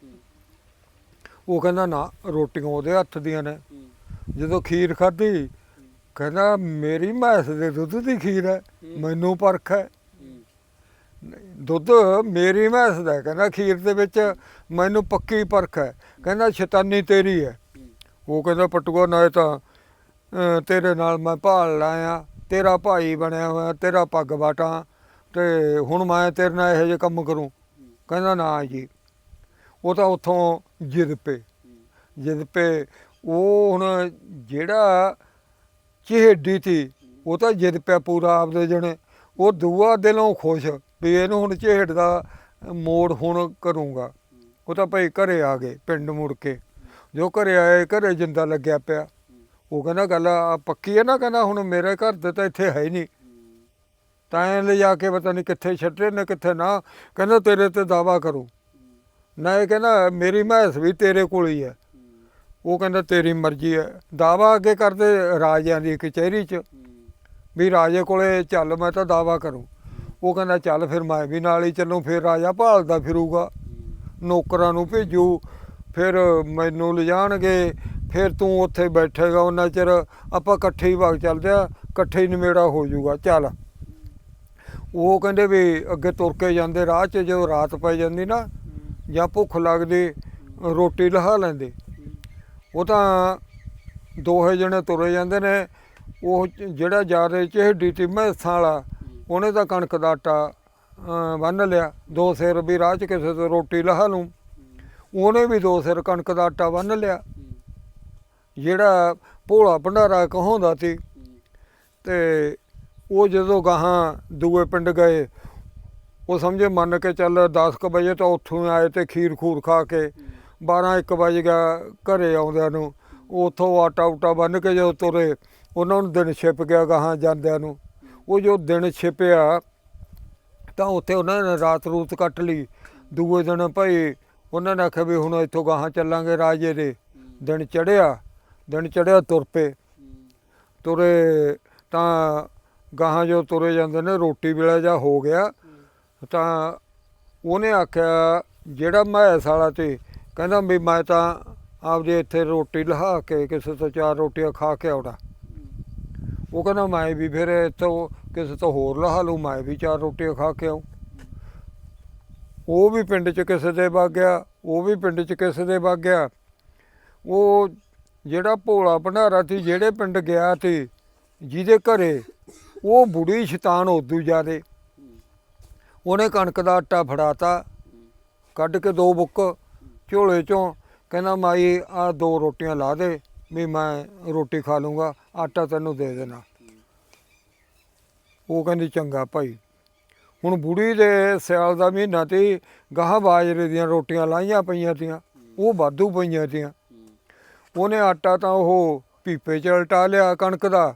[SPEAKER 1] ਉਹ ਕਹਿੰਦਾ ਨਾ ਰੋਟੀਆਂ ਉਹਦੇ ਹੱਥ ਦੀਆਂ ਨੇ। ਜਦੋਂ ਖੀਰ ਖਾਧੀ ਕਹਿੰਦਾ ਮੇਰੀ ਮੈਸ ਦੇ ਦੁੱਧ ਦੀ ਖੀਰ ਹੈ। ਮੈਨੂੰ ਪਰਖ ਹੈ। ਦੁੱਧ ਮੇਰੀ ਮੈਸ ਦਾ ਹੈ। ਕਹਿੰਦਾ ਖੀਰ ਦੇ ਵਿੱਚ ਮੈਨੂੰ ਪੱਕੀ ਪਰਖ ਹੈ। ਕਹਿੰਦਾ ਸ਼ੈਤਾਨੀ ਤੇਰੀ ਹੈ। ਉਹ ਕਹਿੰਦਾ ਪਟੂਆ ਨਾ ਤਾਂ ਅਹ, ਤੇਰੇ ਨਾਲ ਮੈਂ ਭਾਲ ਲਾਇਆ। ਤੇਰਾ ਭਾਈ ਬਣਿਆ ਹੋਇਆ ਤੇਰਾ ਪੱਗ ਬਾਟਾਂ ਤੇ ਹੁਣ ਮੈਂ ਤੇਰੇ ਨਾਲ ਇਹੋ ਜਿਹੇ ਕੰਮ ਕਰੂੰ। ਕਹਿੰਦਾ ਨਾ ਜੀ। ਉਹ ਤਾਂ ਉੱਥੋਂ ਜਿੱਦ ਪਏ ਜਿੱਦ ਪੇ ਉਹ ਹੁਣ ਜਿਹੜਾ ਚਿਹੜੀ ਤੀ ਉਹ ਤਾਂ ਜਿੱਦ ਪਿਆ ਪੂਰਾ ਆਪਦੇ ਜਣੇ। ਉਹ ਦੂਆ ਦਿਲੋਂ ਖੁਸ਼। ਵੀ ਇਹਨੂੰ ਹੁਣ ਚਿਹੜ ਦਾ ਮੋੜ ਹੁਣ ਕਰੂੰਗਾ। ਉਹ ਤਾਂ ਭਾਈ ਘਰੇ ਆ ਗਏ, ਪਿੰਡ ਮੁੜ ਕੇ। ਜੋ ਘਰੇ ਆਏ, ਘਰੇ ਜਿੰਦਾ ਲੱਗਿਆ ਪਿਆ। ਉਹ ਕਹਿੰਦਾ, ਗੱਲ ਪੱਕੀ ਹੈ ਨਾ? ਕਹਿੰਦਾ, ਹੁਣ ਮੇਰੇ ਘਰ ਦੇ ਤਾਂ ਇੱਥੇ ਹੈ ਹੀ ਨਹੀਂ। ਤਾਂ ਇਹ ਲੈ ਜਾ ਕੇ ਪਤਾ ਨਹੀਂ ਕਿੱਥੇ ਛੱਡੇ ਨੇ, ਕਿੱਥੇ ਨਾ। ਕਹਿੰਦਾ, ਤੇਰੇ ਤੇ ਦਾਵਾ ਕਰੂ। ਨਾ ਇਹ ਕਹਿੰਦਾ, ਮੇਰੀ ਮਹਿਸ ਵੀ ਤੇਰੇ ਕੋਲ ਹੀ ਹੈ। ਉਹ ਕਹਿੰਦਾ, ਤੇਰੀ ਮਰਜ਼ੀ ਹੈ। ਦਾਵਾ ਅੱਗੇ ਕਰਦੇ ਰਾਜਿਆਂ ਦੀ ਕਚਹਿਰੀ 'ਚ। ਵੀ ਰਾਜੇ ਕੋਲੇ ਚੱਲ, ਮੈਂ ਤਾਂ ਦਾਵਾ ਕਰੂੰ। ਉਹ ਕਹਿੰਦਾ ਚੱਲ ਫਿਰ ਮੈਂ ਵੀ ਨਾਲ ਹੀ ਚੱਲੂ, ਫਿਰ ਰਾਜਾ ਭਾਲਦਾ ਫਿਰੂਗਾ। ਨੌਕਰਾਂ ਨੂੰ ਭੇਜੂ, ਫਿਰ ਮੈਨੂੰ ਲਿਜਾਣਗੇ, ਫਿਰ ਤੂੰ ਉੱਥੇ ਬੈਠੇਗਾ ਉਹਨਾਂ ਚਿਰ, ਆਪਾਂ ਇਕੱਠੇ ਹੀ ਵਗ ਚੱਲਦੇ ਆ ਇਕੱਠੇ ਹੀ ਨਿਮੇੜਾ ਹੋ ਜਾਊਗਾ, ਚੱਲ। ਉਹ ਕਹਿੰਦੇ ਵੀ ਅੱਗੇ ਤੁਰ ਕੇ ਜਾਂਦੇ ਰਾਹ 'ਚ, ਜਦੋਂ ਰਾਤ ਪੈ ਜਾਂਦੀ ਨਾ, ਜਾਂ ਭੁੱਖ ਲੱਗਦੀ, ਰੋਟੀ ਲਹਾ ਲੈਂਦੇ। ਉਹ ਤਾਂ ਦੋਹੇ ਜਣੇ ਤੁਰੇ ਜਾਂਦੇ ਨੇ, ਉਹ ਜਿਹੜਾ ਜਾ ਰਹੇ ਚਿਹੜੀ ਤੀ ਮੈਸਾਂ ਵਾਲਾ ਉਹਨੇ ਤਾਂ ਕਣਕ ਦਾ ਆਟਾ ਅਹ, ਬੰਨ ਲਿਆ। ਦੋ ਸਿਰ ਵੀ ਰਾਹ 'ਚ ਕਿਸੇ ਤੋਂ ਰੋਟੀ ਲਹਾ ਲੂੰ ਉਹਨੇ ਵੀ ਦੋ ਸਿਰ ਕਣਕ ਦਾ ਆਟਾ ਬੰਨ ਲਿਆ। ਜਿਹੜਾ ਭੋਲਾ ਭੰਡਾਰਾ ਕਹਾਉਂਦਾ ਸੀ ਤੇ ਉਹ ਜਦੋਂ ਗਾਹਾਂ ਦੂਏ ਪਿੰਡ ਗਏ ਉਹ ਸਮਝੇ ਮੰਨ ਕੇ ਚੱਲ 10 ਕੁ ਵਜੇ ਤਾਂ ਉੱਥੋਂ ਆਏ ਤੇ ਖੀਰ ਖੂਰ ਖਾ ਕੇ 12 1 ਵਜੇ ਗਿਆ ਘਰੇ ਆਉਂਦਿਆਂ ਨੂੰ। ਉਥੋਂ ਆਟਾ ਉਟਾ ਬੰਨ ਕੇ ਜਦੋਂ ਤੁਰੇ ਉਹਨਾਂ ਨੂੰ ਦਿਨ ਛਿਪ ਗਿਆ ਗਾਹਾਂ ਜਾਂਦਿਆਂ ਨੂੰ। ਉਹ ਜੋ ਦਿਨ ਛਿਪਿਆ, ਤਾਂ ਉੱਥੇ ਉਹਨਾਂ ਨੇ ਰਾਤ ਰੂਤ ਕੱਟ ਲਈ। ਦੂਏ ਦਿਨ ਭਾਈ ਉਹਨਾਂ ਨੇ ਆਖਿਆ ਵੀ ਹੁਣ ਇੱਥੋਂ ਗਾਹਾਂ ਚੱਲਾਂਗੇ ਰਾਜੇ ਦੇ। ਦਿਨ ਚੜਿਆ ਦਿਨ ਚੜਿਆ ਤੁਰ ਪਏ। ਤੁਰੇ ਤਾਂ ਗਾਹਾਂ ਜੋ ਤੁਰੇ ਜਾਂਦੇ ਨੇ, ਰੋਟੀ ਵੇਲਾ ਜਾ ਹੋ ਗਿਆ, ਤਾਂ ਉਹਨੇ ਆਖਿਆ, ਜਿਹੜਾ ਮੈਸ ਵਾਲਾ ਤੇ ਕਹਿੰਦਾ ਵੀ ਮੈਂ ਤਾਂ ਆਪਦੇ ਇੱਥੇ ਰੋਟੀ ਲਹਾ ਕੇ, ਕਿਸੇ ਤੋਂ ਚਾਰ ਰੋਟੀਆਂ ਖਾ ਕੇ ਆਉਣਾ। ਉਹ ਕਹਿੰਦਾ, ਮੈਂ ਵੀ ਫਿਰ ਇੱਥੋਂ ਕਿਸੇ ਤੋਂ ਹੋਰ ਲਹਾ ਲੂ ਮੈਂ ਵੀ ਚਾਰ ਰੋਟੀਆਂ ਖਾ ਕੇ ਆਉਂ ਉਹ ਵੀ ਪਿੰਡ 'ਚ ਕਿਸੇ ਦੇ ਵਗ ਗਿਆ, ਉਹ ਵੀ ਪਿੰਡ 'ਚ ਕਿਸੇ ਦੇ ਵਗ ਗਿਆ। ਉਹ ਜਿਹੜਾ ਭੋਲਾ ਭੰਡਾਰਾ ਸੀ, ਜਿਹੜੇ ਪਿੰਡ ਗਿਆ ਸੀ, ਜਿਹਦੇ ਘਰੇ ਉਹ ਬੁੜੀ ਸ਼ੈਤਾਨ ਉਦੋਂ ਜ਼ਿਆਦੇ ਉਹਨੇ ਕਣਕ ਦਾ ਆਟਾ ਫੜਾਤਾ, ਕੱਢ ਕੇ ਦੋ ਬੁੱਕ ਝੋਲੇ ਚੋਂ, ਕਹਿੰਦਾ, ਮਾਈ ਆ ਦੋ ਰੋਟੀਆਂ ਲਾ ਦੇ। ਵੀ ਮੈਂ ਰੋਟੀ ਖਾ ਲੂੰਗਾ, ਆਟਾ ਤੈਨੂੰ ਦੇ ਦੇਣਾ। ਉਹ ਕਹਿੰਦੀ, ਚੰਗਾ ਭਾਈ। ਹੁਣ ਬੁੜੀ ਦੇ ਸਿਆਲ ਦਾ ਮਹੀਨਾ ਤੇ ਗਾਹ ਬਾਜਰੇ ਦੀਆਂ ਰੋਟੀਆਂ ਲਾਈਆਂ ਪਈਆਂ ਤੀਆਂ, ਉਹ ਵਾਧੂ ਪਈਆਂ ਤੀਆਂ। ਉਹਨੇ ਆਟਾ ਤਾਂ ਉਹ ਪੀਪੇ ਚ ਉਲਟਾ ਲਿਆ ਕਣਕ ਦਾ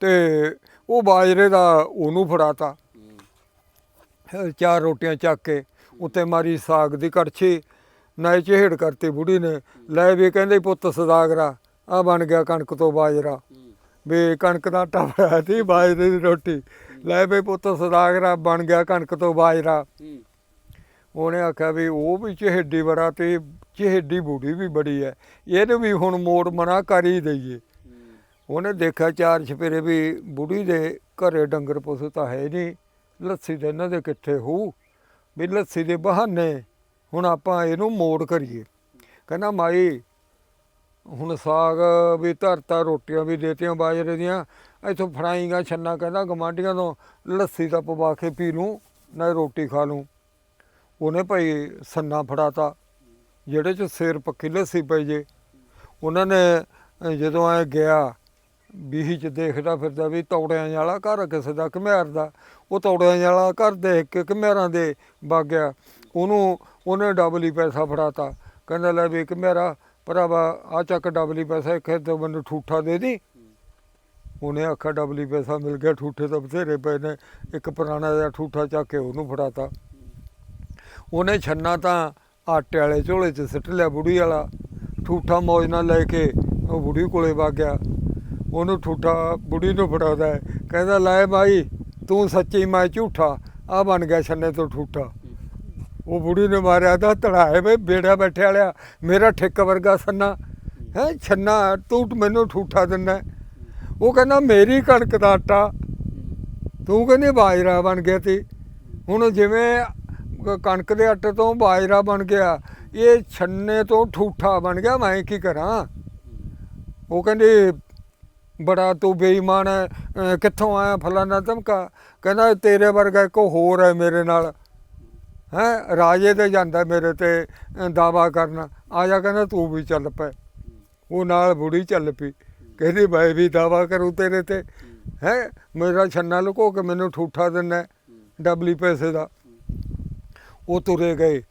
[SPEAKER 1] ਤੇ ਉਹ ਬਾਜਰੇ ਦਾ ਉਹਨੂੰ ਫੜਾਤਾ। ਫਿਰ ਚਾਰ ਰੋਟੀਆਂ ਚੱਕ ਕੇ ਉੱਤੇ ਮਾਰੀ ਸਾਗ ਦੀ ਕੜਛੀ, ਨਾਲੇ ਚਿਹੜ ਕਰਤੀ ਬੁੜੀ ਨੇ। ਲੈ ਵੀ ਕਹਿੰਦੇ, ਪੁੱਤ ਸਦਾਗਰਾ ਆ ਬਣ ਗਿਆ ਕਣਕ ਤੋਂ ਬਾਜਰਾ। ਵੀ ਕਣਕ ਦਾ ਆਟਾ ਫੜਾਇਆ ਸੀ, ਬਾਜਰੇ ਦੀ ਰੋਟੀ। ਲੈ ਬਈ ਪੁੱਤ ਸਦਾਗਰਾ ਬਣ ਗਿਆ ਕਣਕ ਤੋਂ ਬਾਜਰਾ। ਉਹਨੇ ਆਖਿਆ ਵੀ ਉਹ ਵੀ ਚਿਹੜੀ ਬੜਾ ਤੇ ਚਿਹੜੀ ਬੁੜੀ ਵੀ ਬੜੀ ਹੈ ਇਹਨੂੰ ਵੀ ਹੁਣ ਮੋੜ ਮਨਾ ਕਰ ਹੀ ਦਈਏ। ਉਹਨੇ ਦੇਖਿਆ ਚਾਰ ਛਪੇਰੇ ਵੀ ਬੁੜੀ ਦੇ ਘਰੇ ਡੰਗਰ ਪਸ਼ੂ ਤਾਂ ਹੈ ਨਹੀਂ। ਲੱਸੀ ਦੇ ਇਹਨਾਂ ਦੇ ਕਿੱਥੇ ਹੋਊ? ਵੀ ਲੱਸੀ ਦੇ ਬਹਾਨੇ ਹੁਣ ਆਪਾਂ ਇਹਨੂੰ ਮੋੜ ਕਰੀਏ। ਕਹਿੰਦਾ ਮਾਈ ਹੁਣ ਸਾਗ ਵੀ ਧਰਤਾ ਰੋਟੀਆਂ ਵੀ ਦੇਤੀਆਂ ਬਾਜਰੇ ਦੀਆਂ। ਇੱਥੋਂ ਫੜਾਈਗਾ ਛੰਨਾ ਕਹਿੰਦਾ ਗਮਾਂਡੀਆਂ ਤੋਂ, ਲੱਸੀ ਦਾ ਪਵਾ ਕੇ ਪੀ ਲੂੰ ਨਾ ਰੋਟੀ ਖਾ ਲੂੰ। ਉਹਨੇ ਭਾਈ ਸੰਨਾ ਫੜਾਤਾ ਜਿਹੜੇ ਚ ਸਿਰ ਪੱਕੀ ਲੱਸੀ ਪਈ ਜੇ। ਉਹਨਾਂ ਨੇ ਜਦੋਂ ਐ ਗਿਆ, ਬੀਹੀ ਚ ਦੇਖਦਾ ਫਿਰਦਾ ਵੀ ਤੌੜਿਆਂ ਵਾਲਾ ਘਰ ਕਿਸੇ ਦਾ ਘਮਿਆਰ ਦਾ। ਉਹ ਤੌੜਿਆਂ ਵਾਲਾ ਘਰ ਦੇਖ ਕੇ ਘਮਿਆਰਾਂ ਦੇ ਵਗ ਗਿਆ। ਉਹਨੂੰ, ਉਹਨੇ ਡਬਲ ਹੀ ਪੈਸਾ ਫੜਾਤਾ। ਕਹਿੰਦਾ ਲੈ ਵੀ ਘਮਿਆਰਾ ਭਰਾਵਾ ਆ ਚੱਕ ਡਬਲੀ ਪੈਸਾ ਇੱਕ ਤੇ ਮੈਨੂੰ ਠੂਠਾ ਦੇ ਦੀ। ਉਹਨੇ ਆਖਿਆ ਡਬਲੀ ਪੈਸਾ ਮਿਲ ਗਿਆ, ਠੂਠੇ ਤਾਂ ਬਥੇਰੇ ਪਏ ਨੇ। ਇੱਕ ਪੁਰਾਣਾ ਜਿਹਾ ਠੂਠਾ ਚੱਕ ਕੇ ਉਹਨੂੰ ਫੜਾਤਾ। ਉਹਨੇ ਛੰਨਾ ਤਾਂ ਆਟੇ ਵਾਲੇ ਝੋਲੇ 'ਚ ਸਿੱਟ ਲਿਆ ਬੁੜੀ ਵਾਲਾ। ਠੂਠਾ ਮੌਜ ਨਾਲ ਲੈ ਕੇ ਉਹ ਬੁੜੀ ਕੋਲੇ ਵਗ ਗਿਆ। ਉਹਨੂੰ ਠੂਠਾ ਬੁੜੀ ਨੂੰ ਫੜਾਉਂਦਾ ਹੈ। ਕਹਿੰਦਾ, ਲੈ ਮਾਈ ਤੂੰ ਸੱਚੀ ਮੈਂ ਝੂਠਾ। ਆ ਬਣ ਗਿਆ ਛੰਨੇ ਤੋਂ ਠੂਠਾ। ਉਹ ਬੁੜੀ ਨੇ ਮਾਰਿਆ ਦਾ ਤੜਾਏ ਵੇ ਬੇੜਾ ਬੈਠੇ ਵਾਲਿਆ ਮੇਰਾ ਠਿੱਕ ਵਰਗਾ ਸੰਨਾ। ਹੈ। ਛੰਨਾ ਤੂੰ ਮੈਨੂੰ ਠੂਠਾ ਦਿੰਦਾ। ਉਹ ਕਹਿੰਦਾ ਮੇਰੀ ਕਣਕ ਦਾ ਆਟਾ। ਤੂੰ ਕਹਿੰਦੀ ਬਾਜਰਾ ਬਣ ਗਿਆ ਤੀ। ਹੁਣ ਜਿਵੇਂ ਕਣਕ ਦੇ ਆਟੇ ਤੋਂ ਬਾਜਰਾ ਬਣ ਗਿਆ ਇਹ ਛੰਨੇ ਤੋਂ ਠੂਠਾ ਬਣ ਗਿਆ ਮੈਂ ਕੀ ਕਰਾਂ? ਉਹ ਕਹਿੰਦੀ ਬੜਾ ਤੂੰ ਬੇਈਮਾਨ ਹੈ ਕਿੱਥੋਂ ਆਇਆ ਫਲਾਣਾ ਧਮਕਾ? ਕਹਿੰਦਾ ਤੇਰੇ ਵਰਗਾ ਇੱਕ ਹੋਰ ਹੈ ਮੇਰੇ ਨਾਲ। ਹੈ, ਰਾਜੇ ਤੇ ਜਾਂਦਾ ਮੇਰੇ ਤੇ ਦਾਵਾ ਕਰਨ। ਆ ਜਾ ਕਹਿੰਦਾ, ਤੂੰ ਵੀ ਚੱਲ ਪੈ। ਉਹ ਨਾਲ ਬੁੜੀ ਚੱਲ ਪਈ। ਕਹਿੰਦੀ, ਮੈਂ ਵੀ ਦਾਵਾ ਕਰੂੰ ਤੇਰੇ ਤੇ। ਹੈ, ਮੇਰਾ ਛੰਨਾ ਲੁਕੋ ਕੇ ਮੈਨੂੰ ਠੂਠਾ ਦਿੰਦਾ ਡਬਲੀ ਪੈਸੇ ਦਾ। ਉਹ ਤੁਰੇ ਗਏ।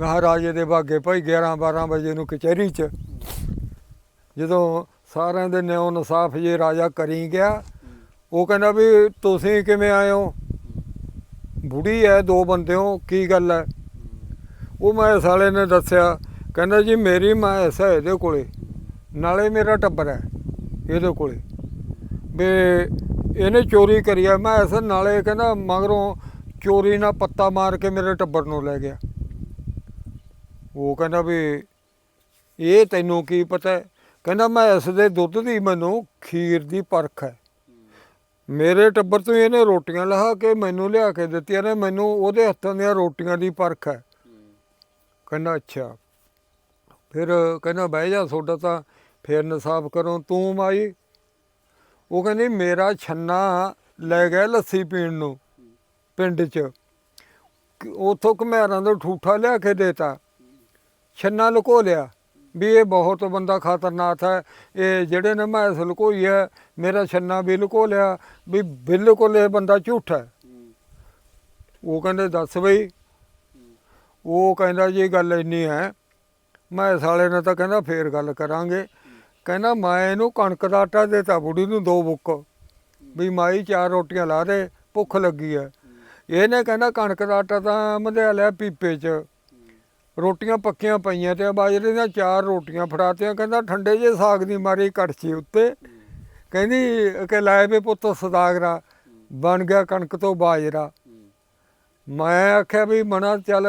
[SPEAKER 1] ਗਾਹ ਰਾਜੇ ਦੇ ਬਾਗੇ ਭਾਈ 11 12 ਵਜੇ ਨੂੰ ਕਚਹਿਰੀ 'ਚ। ਜਦੋਂ ਸਾਰਿਆਂ ਦੇ ਨਿਉ ਇਨਸਾਫ ਜੇ ਰਾਜਾ ਕਰੀ ਗਿਆ, ਉਹ ਕਹਿੰਦਾ ਵੀ, ਤੁਸੀਂ ਕਿਵੇਂ ਆਏ ਹੋ? ਬੁੜੀ ਐ, ਦੋ ਬੰਦੇ ਹੋ ਕੀ ਗੱਲ ਹੈ ਉਹ ਮੈਂ ਸਾਲੇ ਨੇ ਦੱਸਿਆ, ਕਹਿੰਦਾ ਜੀ ਮੇਰੀ ਮੈਸ ਹੈ ਇਹਦੇ ਕੋਲੇ, ਨਾਲੇ ਮੇਰਾ ਟੱਬਰ ਹੈ ਇਹਦੇ ਕੋਲੇ। ਵੀ ਇਹਨੇ ਚੋਰੀ ਕਰੀ ਆ ਮੈਸ ਨਾਲੇ ਕਹਿੰਦਾ ਮਗਰੋਂ ਚੋਰੀ ਨਾਲ ਪੱਤਾ ਮਾਰ ਕੇ ਮੇਰੇ ਟੱਬਰ ਨੂੰ ਲੈ ਗਿਆ। ਉਹ ਕਹਿੰਦਾ ਵੀ ਇਹ ਤੈਨੂੰ ਕੀ ਪਤਾ ਕਹਿੰਦਾ ਮੈਂ ਇਸ ਦੇ ਦੁੱਧ ਦੀ ਮੈਨੂੰ ਖੀਰ ਦੀ ਪਰਖ ਹੈ ਮੇਰੇ ਟੱਬਰ ਤੋਂ ਹੀ ਇਹਨੇ ਰੋਟੀਆਂ ਲਹਾ ਕੇ ਮੈਨੂੰ ਲਿਆ ਕੇ ਦਿੱਤੀਆਂ ਨੇ, ਮੈਨੂੰ ਉਹਦੇ ਹੱਥਾਂ ਦੀਆਂ ਰੋਟੀਆਂ ਦੀ ਪਰਖ ਹੈ। ਕਹਿੰਦਾ, ਅੱਛਾ। ਫਿਰ ਕਹਿੰਦਾ, ਬਹਿ ਜਾ ਤੁਹਾਡਾ ਤਾਂ, ਫਿਰ ਇਨਸਾਫ ਕਰੋ, ਤੂੰ ਮਾਈ। ਉਹ ਕਹਿੰਦੀ, ਮੇਰਾ ਛੰਨਾ ਲੈ ਗਿਆ ਲੱਸੀ ਪੀਣ ਨੂੰ, ਪਿੰਡ 'ਚ। ਕਿ ਉਥੋਂ ਘਮਿਆਰਾਂ ਤੋਂ ਠੂਠਾ ਲਿਆ ਕੇ ਦੇਤਾ। ਛੰਨਾ ਲੁਕੋ ਲਿਆ। ਵੀ ਇਹ ਬਹੁਤ ਬੰਦਾ ਖਤਰਨਾਕ ਹੈ। ਇਹ ਜਿਹੜੇ ਨੇ ਮੈਂ ਲੁਕੋਈ ਹੈ, ਮੇਰਾ ਛੰਨਾ ਵੀ ਲੁਕੋ ਲਿਆ ਵੀ ਬਿਲਕੁਲ ਇਹ ਬੰਦਾ ਝੂਠਾ ਹੈ। ਉਹ ਕਹਿੰਦੇ ਦੱਸ ਬਈ। ਉਹ ਕਹਿੰਦਾ ਜੀ ਗੱਲ ਇੰਨੀ ਹੈ, ਮੈਂ ਸਾਲੇ ਨੇ ਤਾਂ ਕਹਿੰਦਾ ਫੇਰ ਗੱਲ ਕਰਾਂਗੇ। ਕਹਿੰਦਾ ਮੈਂ ਇਹਨੂੰ ਕਣਕ ਦਾ ਆਟਾ ਦੇਤਾ, ਬੁੜੀ ਨੂੰ ਦੋ ਬੁੱਕ। ਵੀ ਮਾਈ ਚਾਰ ਰੋਟੀਆਂ ਲਾ ਦੇ, ਭੁੱਖ ਲੱਗੀ ਹੈ। ਇਹਨੇ ਕਹਿੰਦਾ ਕਣਕ ਦਾ ਆਟਾ ਤਾਂ ਮਧਿਆ ਲਿਆ ਪੀਪੇ 'ਚ। ਰੋਟੀਆਂ ਪੱਕੀਆਂ ਪਈਆਂ ਤੇ ਬਾਜਰੇ ਦੀਆਂ ਚਾਰ ਰੋਟੀਆਂ ਫੜਾਤੀਆਂ, ਕਹਿੰਦਾ ਠੰਡੇ ਜੇ ਸਾਗ ਦੀ ਮਾਰੀ ਕੜਛੀ ਉੱਤੇ। ਕਹਿੰਦੀ ਕਿ ਲਾਏ ਵੇ ਪੁੱਤ ਸਦਾਗਰਾ, ਬਣ ਗਿਆ ਕਣਕ ਤੋਂ ਬਾਜਰਾ। ਮੈਂ ਆਖਿਆ ਵੀ ਮਨਾ, ਚੱਲ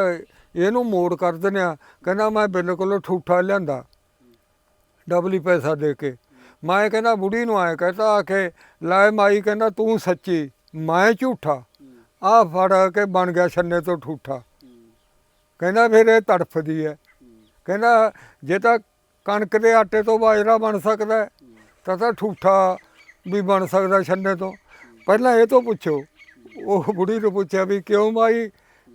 [SPEAKER 1] ਇਹਨੂੰ ਮੋੜ ਕਰ ਦਿੰਦੇ ਆ ਕਹਿੰਦਾ ਮੈਂ ਬਿਲਕੁਲ ਠੂਠਾ ਲਿਆਂਦਾ, ਡਬਲੀ ਪੈਸਾ ਦੇ ਕੇ। ਮੈਂ ਕਹਿੰਦਾ ਬੁੜੀ ਨੂੰ ਆਏ ਕਹਤਾ ਆ ਕੇ ਲੈ ਮਾਈ, ਕਹਿੰਦਾ ਤੂੰ ਸੱਚੀ, ਮੈਂ ਝੂਠਾ। ਆ ਫੜ ਕੇ ਬਣ ਗਿਆ ਛੰਨੇ ਤੋਂ ਠੂਠਾ। ਕਹਿੰਦਾ ਫਿਰ ਇਹ ਤੜਫਦੀ ਹੈ। ਕਹਿੰਦਾ ਜੇ ਤਾਂ ਕਣਕ ਦੇ ਆਟੇ ਤੋਂ ਬਾਜਰਾ ਬਣ ਸਕਦਾ ਤਾਂ ਤਾਂ ਠੂਠਾ ਵੀ ਬਣ ਸਕਦਾ ਛੰਨੇ ਤੋਂ। ਪਹਿਲਾਂ ਇਹ ਤੋਂ ਪੁੱਛੋ, ਉਹ ਬੁੜੀ ਨੂੰ ਪੁੱਛਿਆ ਵੀ ਕਿਉਂ ਮਾਈ?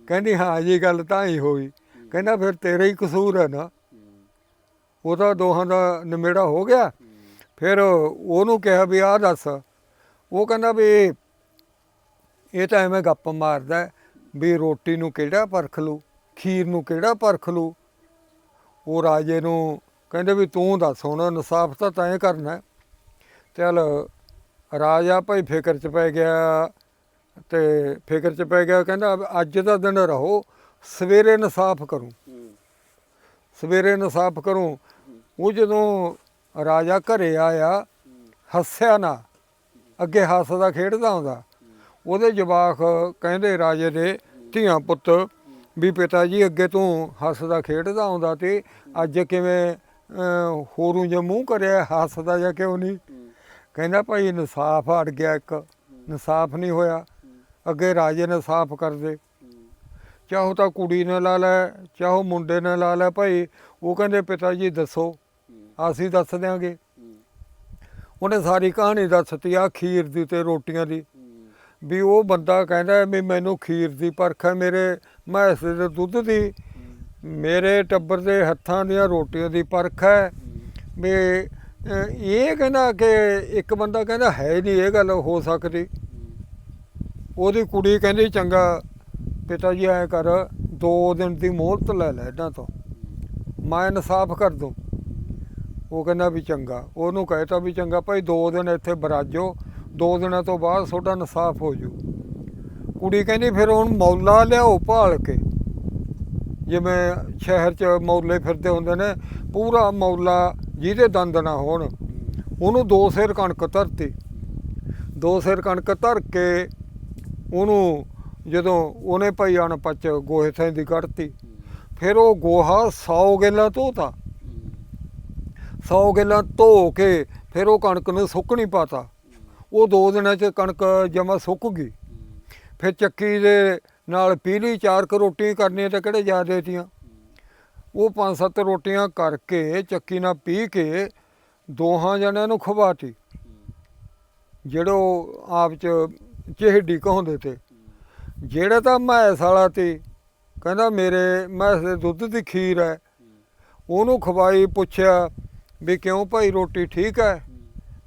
[SPEAKER 1] ਕਹਿੰਦੀ, ਹਾਂ ਜੀ, ਗੱਲ ਤਾਂ ਹੀ ਹੋਈ। ਕਹਿੰਦਾ, ਫਿਰ ਤੇਰਾ ਹੀ ਕਸੂਰ ਹੈ ਨਾ। ਉਹ ਤਾਂ ਦੋਹਾਂ ਦਾ ਨਿਮੇੜਾ ਹੋ ਗਿਆ। ਫਿਰ ਉਹਨੂੰ ਕਿਹਾ ਵੀ ਆਹ ਦੱਸ। ਉਹ ਕਹਿੰਦਾ ਵੀ ਇਹ ਤਾਂ ਐਵੇਂ ਗੱਪ ਮਾਰਦਾ ਵੀ ਰੋਟੀ ਨੂੰ ਕਿਹੜਾ ਪਰਖ ਲੂ ਖੀਰ ਨੂੰ ਕਿਹੜਾ ਪਰਖ ਲੂ ਉਹ ਰਾਜੇ ਨੂੰ ਕਹਿੰਦੇ ਵੀ ਤੂੰ ਦੱਸ ਹੁਣ ਇਨਸਾਫ ਤਾਂ ਤੈਂ ਕਰਨਾ ਹੈ। ਚੱਲ ਰਾਜਾ ਭਾਈ ਫਿਕਰ ਚ ਪੈ ਗਿਆ ਤੇ ਫਿਕਰ ਚ ਪੈ ਗਿਆ, ਕਹਿੰਦਾ ਅੱਜ ਦਾ ਦਿਨ ਰਹੋ, ਸਵੇਰੇ ਇਨਸਾਫ ਕਰੂੰ। ਸਵੇਰੇ ਇਨਸਾਫ ਕਰੂੰ। ਉਹ ਜਦੋਂ ਰਾਜਾ ਘਰੇ ਆਇਆ, ਹੱਸਿਆ ਨਾ, ਅੱਗੇ ਹੱਸਦਾ ਖੇਡਦਾ ਹੁੰਦਾ। ਉਹਦੇ ਜਵਾਕ ਕਹਿੰਦੇ ਰਾਜੇ ਦੇ, ਧੀਆਂ ਪੁੱਤ ਵੀ ਪਿਤਾ ਜੀ ਅੱਗੇ ਤੋਂ ਹੱਸਦਾ ਖੇਡਦਾ ਆਉਂਦਾ ਤੇ ਅੱਜ ਕਿਵੇਂ ਅਹ, ਹੋਰੂ ਜਿਹਾ ਮੂੰਹ ਕਰਿਆ ਹੱਸਦਾ ਜਾਂ ਕਿਉਂ ਨਹੀਂ? ਕਹਿੰਦਾ ਭਾਈ ਇਨਸਾਫ ਅੜ ਗਿਆ ਇੱਕ। ਇਨਸਾਫ ਨਹੀਂ ਹੋਇਆ। ਅੱਗੇ ਰਾਜੇ ਨੇ ਸਾਫ਼ ਕਰਦੇ ਚਾਹੋ ਤਾਂ ਕੁੜੀ ਨੇ ਲਾ ਲੈ ਚਾਹੋ ਮੁੰਡੇ ਨੇ ਲਾ ਲੈ ਭਾਈ। ਉਹ ਕਹਿੰਦੇ ਪਿਤਾ ਜੀ ਦੱਸੋ ਅਸੀਂ ਦੱਸ ਦਿਆਂਗੇ। ਉਹਨੇ ਸਾਰੀ ਕਹਾਣੀ ਦੱਸਤੀ ਆ ਖੀਰ ਦੀ ਤੇ ਰੋਟੀਆਂ ਦੀ। ਵੀ ਉਹ ਬੰਦਾ ਕਹਿੰਦਾ ਵੀ ਮੈਨੂੰ ਖੀਰ ਦੀ ਪਰਖ ਹੈ ਮੇਰੇ ਮੈਸ ਦੇ ਦੁੱਧ ਦੀ। ਮੇਰੇ ਟੱਬਰ ਦੇ ਹੱਥਾਂ ਦੀਆਂ ਰੋਟੀਆਂ ਦੀ ਪਰਖ ਹੈ। ਵੀ ਇਹ ਕਹਿੰਦਾ ਕਿ ਇੱਕ ਬੰਦਾ ਕਹਿੰਦਾ ਹੈ ਹੀ ਨਹੀਂ ਇਹ ਗੱਲ ਹੋ ਸਕਦੀ। ਉਹਦੀ ਕੁੜੀ ਕਹਿੰਦੀ ਚੰਗਾ ਪਿਤਾ ਜੀ ਐ ਕਰ ਦੋ ਦਿਨ ਦੀ ਮੋਹਲਤ ਲੈ ਲੈ ਇਹਨਾਂ ਤੋਂ। ਮੈਂ ਇਨਸਾਫ ਕਰ ਦੂੰ। ਉਹ ਕਹਿੰਦਾ ਵੀ ਚੰਗਾ। ਉਹਨੂੰ ਕਹਿਤਾ ਵੀ ਚੰਗਾ ਭਾਈ ਦੋ ਦਿਨ ਇੱਥੇ ਬਰਾਜੋ ਦੋ ਦਿਨਾਂ ਤੋਂ ਬਾਅਦ ਤੁਹਾਡਾ ਇਨਸਾਫ ਹੋ ਜੂ। ਕੁੜੀ ਕਹਿੰਦੀ ਫਿਰ ਹੁਣ ਮੌਲਾ ਲਿਆਓ ਭਾਲ ਕੇ। ਜਿਵੇਂ ਸ਼ਹਿਰ 'ਚ ਮੌਲੇ ਫਿਰਦੇ ਹੁੰਦੇ ਨੇ, ਪੂਰਾ ਮੌਲਾ ਜਿਹਦੇ ਦੰਦ ਨਾ ਹੋਣ, ਉਹਨੂੰ ਦੋ ਸਿਰ ਕਣਕ ਧਰਤੀ। ਦੋ ਸਿਰ ਕਣਕ ਧਰ ਕੇ ਉਹਨੂੰ ਜਦੋਂ ਉਹਨੇ ਭਾਈ ਅਣਪੱਚ ਗੋਹੇ ਥਾਂ ਦੀ ਕੱਢਤੀ, ਫਿਰ ਉਹ ਗੋਹਾ 100 ਗੇਲਾ ਧੋਤਾ। 100 ਗੇਲਾ ਧੋ ਕੇ ਫਿਰ ਉਹ ਕਣਕ ਨੂੰ ਸੁੱਕ ਨਹੀਂ ਪਾਤਾ। ਉਹ ਦੋ ਦਿਨਾਂ 'ਚ ਕਣਕ ਜਮਾ ਸੁੱਕ ਗਈ। ਫਿਰ ਚੱਕੀ ਦੇ ਨਾਲ ਪੀਲੀ ਚਾਰ ਕੁ ਰੋਟੀ ਕਰਨੀ ਤਾਂ ਕਿਹੜੇ ਜ਼ਿਆਦੇ ਤੀਆਂ ਉਹ ਪੰਜ ਸੱਤ ਰੋਟੀਆਂ ਕਰਕੇ ਚੱਕੀ ਨਾਲ ਪੀ ਕੇ ਦੋਹਾਂ ਜਣਿਆਂ ਨੂੰ ਖਵਾਤੀ। ਜਿਹੜੋ ਆਪ ਚ ਚਿਹੜੀ ਕਹਾਉਂਦੇ ਤੇ। ਜਿਹੜਾ ਤਾਂ ਮੈਸ ਵਾਲਾ ਤੇ, ਕਹਿੰਦਾ ਮੇਰੇ ਮੈਸ ਦੇ ਦੁੱਧ ਦੀ ਖੀਰ ਹੈ। ਉਹਨੂੰ ਖਵਾਈ ਪੁੱਛਿਆ ਵੀ ਕਿਉਂ ਭਾਈ ਰੋਟੀ ਠੀਕ ਹੈ?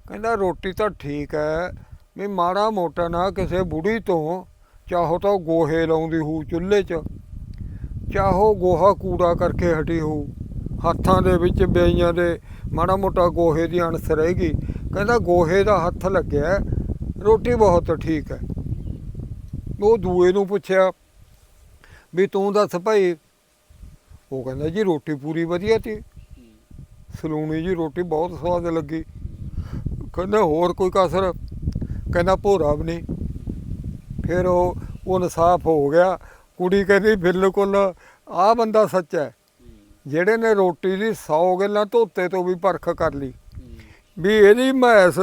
[SPEAKER 1] ਕਹਿੰਦਾ ਰੋਟੀ ਤਾਂ ਠੀਕ ਹੈ ਵੀ ਮਾੜਾ ਮੋਟਾ ਨਾ ਕਿਸੇ ਬੁੜੀ ਤੋਂ ਚਾਹੋ ਤਾਂ ਗੋਹੇ ਲਾਉਂਦੀ ਹੋਊ ਚੁੱਲ੍ਹੇ 'ਚ। ਚਾਹੋ ਗੋਹਾ ਕੂੜਾ ਕਰਕੇ ਹਟੀ ਹੋਊ। ਹੱਥਾਂ ਦੇ ਵਿੱਚ ਬੇਈਆਂ ਦੇ ਮਾੜਾ ਮੋਟਾ ਗੋਹੇ ਦੀ ਅਣਸ ਰਹੇਗੀ ਕਹਿੰਦਾ ਗੋਹੇ ਦਾ ਹੱਥ ਲੱਗਿਆ ਹੈ, ਰੋਟੀ ਬਹੁਤ ਠੀਕ ਹੈ ਉਹ ਦੂਏ ਨੂੰ ਪੁੱਛਿਆ ਵੀ ਤੂੰ ਦੱਸ ਭਾਈ ਉਹ ਕਹਿੰਦਾ ਜੀ ਰੋਟੀ ਪੂਰੀ ਵਧੀਆ ਸੀ ਸਲੂਣੀ ਜੀ ਰੋਟੀ ਬਹੁਤ ਸਵਾਦ ਲੱਗੀ। ਕਹਿੰਦਾ ਹੋਰ ਕੋਈ ਕਸਰ? ਕਹਿੰਦਾ ਭੋਰਾ ਵੀ ਨਹੀਂ। ਫਿਰ ਉਹ ਉਹ ਇਨਸਾਫ ਹੋ ਗਿਆ। ਕੁੜੀ ਕਹਿੰਦੀ ਬਿਲਕੁਲ, ਆਹ ਬੰਦਾ ਸੱਚਾ ਹੈ। ਜਿਹੜੇ ਨੇ ਰੋਟੀ ਦੀ 100 ਗੱਲਾਂ ਧੋਤੇ ਤੋਂ ਵੀ ਪਰਖ ਕਰ ਲਈ। ਵੀ ਇਹਦੀ ਮੈਸ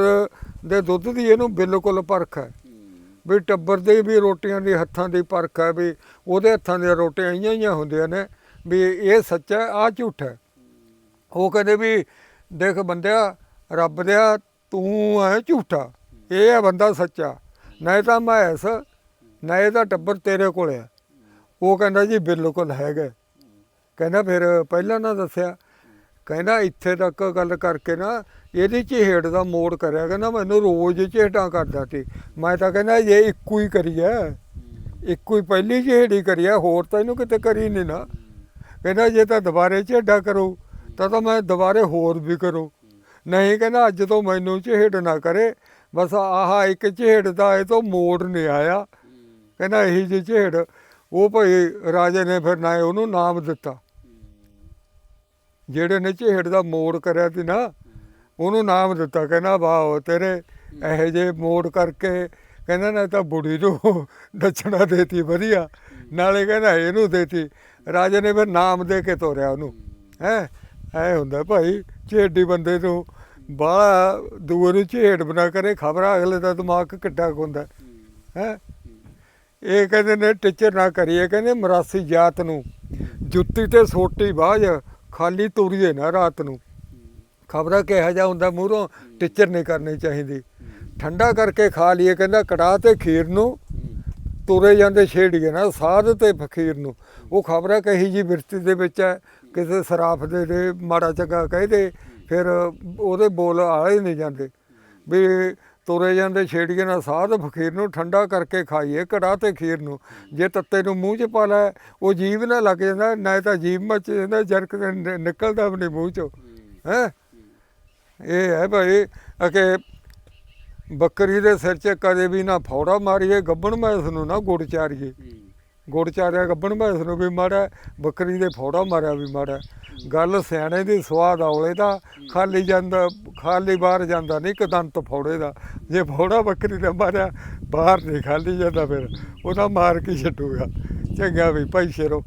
[SPEAKER 1] ਦੇ ਦੁੱਧ ਦੀ ਇਹਨੂੰ ਬਿਲਕੁਲ ਪਰਖ ਹੈ। ਵੀ ਟੱਬਰ ਦੇ ਵੀ ਰੋਟੀਆਂ ਦੀ ਹੱਥਾਂ ਦੀ ਪਰਖ ਹੈ, ਵੀ ਉਹਦੇ ਹੱਥਾਂ ਦੀਆਂ ਰੋਟੀਆਂ ਇਹੀਆਂ ਇਹੀਆਂ ਹੁੰਦੀਆਂ ਨੇ। ਵੀ ਇਹ ਸੱਚਾ ਹੈ, ਆਹ ਝੂਠਾ ਉਹ ਕਹਿੰਦੇ ਵੀ, ਦੇਖ ਬੰਦਿਆ, ਰੱਬ ਦਿਆ ਤੂੰ ਹੈ ਝੂਠਾ। ਇਹ ਹੈ ਬੰਦਾ ਸੱਚਾ। ਨਹੀਂ ਤਾਂ ਮੈਂ ਮੈਸ ਨਾ ਇਹਦਾ ਟੱਬਰ ਤੇਰੇ ਕੋਲ ਹੈ ਉਹ ਕਹਿੰਦਾ ਜੀ ਬਿਲਕੁਲ ਹੈਗਾ। ਕਹਿੰਦਾ ਫਿਰ ਪਹਿਲਾਂ ਨਾ ਦੱਸਿਆ। ਕਹਿੰਦਾ ਇੱਥੇ ਤੱਕ ਗੱਲ ਕਰਕੇ ਨਾ ਇਹਦੀ ਝੇੜ ਦਾ ਮੋੜ ਕਰਿਆ। ਕਹਿੰਦਾ ਮੈਨੂੰ ਰੋਜ਼ ਝੇਟਾਂ ਕਰਦਾ ਸੀ। ਮੈਂ ਤਾਂ ਕਹਿੰਦਾ ਜੇ ਇੱਕੋ ਹੀ ਕਰੀਆ ਇੱਕੋ ਹੀ ਪਹਿਲੀ ਝੇੜੀ ਕਰੀਆ ਹੋਰ ਤਾਂ ਇਹਨੂੰ ਕਿਤੇ ਕਰੀ ਨਹੀਂ ਨਾ। ਕਹਿੰਦਾ ਜੇ ਤਾਂ ਦੁਬਾਰੇ ਝੇਡਾ ਕਰੋ, ਤਾਂ ਤਾਂ ਮੈਂ ਦੁਬਾਰੇ ਹੋਰ ਵੀ ਕਰੋ। ਨਹੀਂ ਕਹਿੰਦਾ, ਅੱਜ ਤੋਂ ਮੈਨੂੰ ਝੇੜ ਨਾ ਕਰੇ। ਬਸ ਆਹ ਇੱਕ ਝੇੜ ਦਾ ਇਹ ਤੋਂ ਮੋੜ ਨਹੀਂ ਆਇਆ। ਕਹਿੰਦਾ ਇਹੀ ਜਿਹੀ ਝੇੜ ਉਹ ਭਾਈ ਰਾਜੇ ਨੇ ਫਿਰ ਨਾ ਉਹਨੂੰ ਨਾਮ ਦਿੱਤਾ। ਜਿਹੜੇ ਨੇ ਝੇੜ ਦਾ ਮੋੜ ਕਰਿਆ ਸੀ ਨਾ, ਉਹਨੂੰ ਨਾਮ ਦਿੱਤਾ। ਕਹਿੰਦਾ, ਵਾਹ ਤੇਰੇ ਇਹੋ ਜਿਹੇ ਮੋੜ ਕਰਕੇ ਕਹਿੰਦਾ, ਨਾ ਤਾਂ ਬੁੜੀ ਨੂੰ ਦੱਛਣਾ ਦੇਤੀ, ਵਧੀਆ। ਨਾਲੇ ਕਹਿੰਦਾ, ਇਹਨੂੰ ਦੇਤੀ। ਰਾਜੇ ਨੇ ਫਿਰ ਨਾਮ ਦੇ ਕੇ ਤੋਰਿਆ ਉਹਨੂੰ। ਹੈ? ਐ ਹੁੰਦਾ ਭਾਈ ਝੇਡੀ ਬੰਦੇ ਨੂੰ ਬਾਹਲਾ ਦੂਏ ਨੂੰ ਝੇੜ ਬਣਾ ਕਰੇ, ਖਬਰਾਂ ਅਗਲੇ ਦਾ ਦਿਮਾਗ ਕਿੱਡਾ ਹੁੰਦਾ। ਹੈ? ਇਹ ਕਹਿੰਦੇ ਨੇ, ਟੀਚਰ ਨਾ ਕਰੀਏ। ਕਹਿੰਦੇ, ਮਰਾਸੀ ਜਾਤ ਨੂੰ ਜੁੱਤੀ ਤੇ ਸੋਟੀ ਬਾਝ ਖਾਲੀ ਤੁਰੀਏ ਨਾ ਰਾਤ ਨੂੰ। ਖਬਰਾਂ ਕਿਹਾ ਜਾ ਹੁੰਦਾ ਮੂਹਰੋਂ? ਟੀਚਰ ਨਹੀਂ ਕਰਨੀ ਚਾਹੀਦੀ। ਠੰਡਾ ਕਰਕੇ ਖਾ ਲਈਏ, ਕਹਿੰਦਾ, ਕੜਾਹ ਤੇ ਖੀਰ ਨੂੰ ਤੁਰੇ ਜਾਂਦੇ ਛੇੜੀਏ ਨਾ, ਸਾਧ ਤੇ ਫਕੀਰ ਨੂੰ। ਉਹ ਖਬਰਾਂ ਕਹੀ ਜੀ ਬਿਰਤੀ ਦੇ ਵਿੱਚ ਹੈ? ਕਿਸੇ ਸਰਾਫ ਦੇ ਦੇ ਮਾੜਾ ਚੰਗਾ ਕਹਦੇ ਫਿਰ ਉਹਦੇ ਬੋਲ ਆਲੇ ਨਹੀਂ ਜਾਂਦੇ। ਵੀ ਤੁਰੇ ਜਾਂਦੇ ਛੇੜੀਏ ਨਾਲ ਸਾਧ, ਫਕੀਰ ਨੂੰ ਠੰਡਾ ਕਰਕੇ ਖਾਈਏ ਕੜਾਹ ਤੇ ਖੀਰ ਨੂੰ। ਜੇ ਤੱਤੇ ਨੂੰ ਮੂੰਹ 'ਚ ਪਾ ਲੈ, ਉਹ ਜੀਭ ਨਾ ਲੱਗ ਜਾਂਦਾ, ਨਾ ਤਾਂ ਜੀਭ ਮੱਚ ਜਾਂਦਾ, ਜਰਕ ਦੇ ਨਿ- ਨਿਕਲਦਾ ਵੀ ਨਹੀਂ ਮੂੰਹ 'ਚੋਂ। ਹੈ? ਇਹ ਹੈ ਭਾਈ, ਅਕੇ ਬੱਕਰੀ ਦੇ ਸਿਰ 'ਚ ਕਦੇ ਵੀ ਨਾ ਫੌੜਾ ਮਾਰੀਏ, ਗੱਬਣ ਮੈਂ ਮੈਸ ਨੂੰ ਨਾ ਗੁੜ ਚਾਰੀਏ। ਗੁੜ ਚਾਰਿਆ ਗੱਬਣ ਮੈਸ ਨੂੰ ਵੀ ਮਾੜਾ, ਬੱਕਰੀ ਦੇ ਫੌੜਾ ਮਾਰਿਆ ਵੀ ਮਾੜਾ। ਗੱਲ ਸਿਆਣੇ ਦੀ ਸਵਾਦ ਔਲੇ ਦਾ, ਖਾਲੀ ਜਾਂਦਾ, ਖਾਲੀ ਬਾਹਰ ਜਾਂਦਾ ਨਹੀਂ ਕਦੰਤ ਫੋੜੇ ਦਾ। ਜੇ ਫੋੜਾ ਬੱਕਰੀ ਦਾ ਮਾਰਿਆ, ਬਾਹਰ ਨਹੀਂ ਖਾਲੀ ਜਾਂਦਾ ਫਿਰ। ਉਹਦਾ ਮਾਰ ਕੇ ਛੱਡੂਗਾ? ਚੰਗਾ ਵੀ ਭਾਈ ਸ਼ੇਰੋ।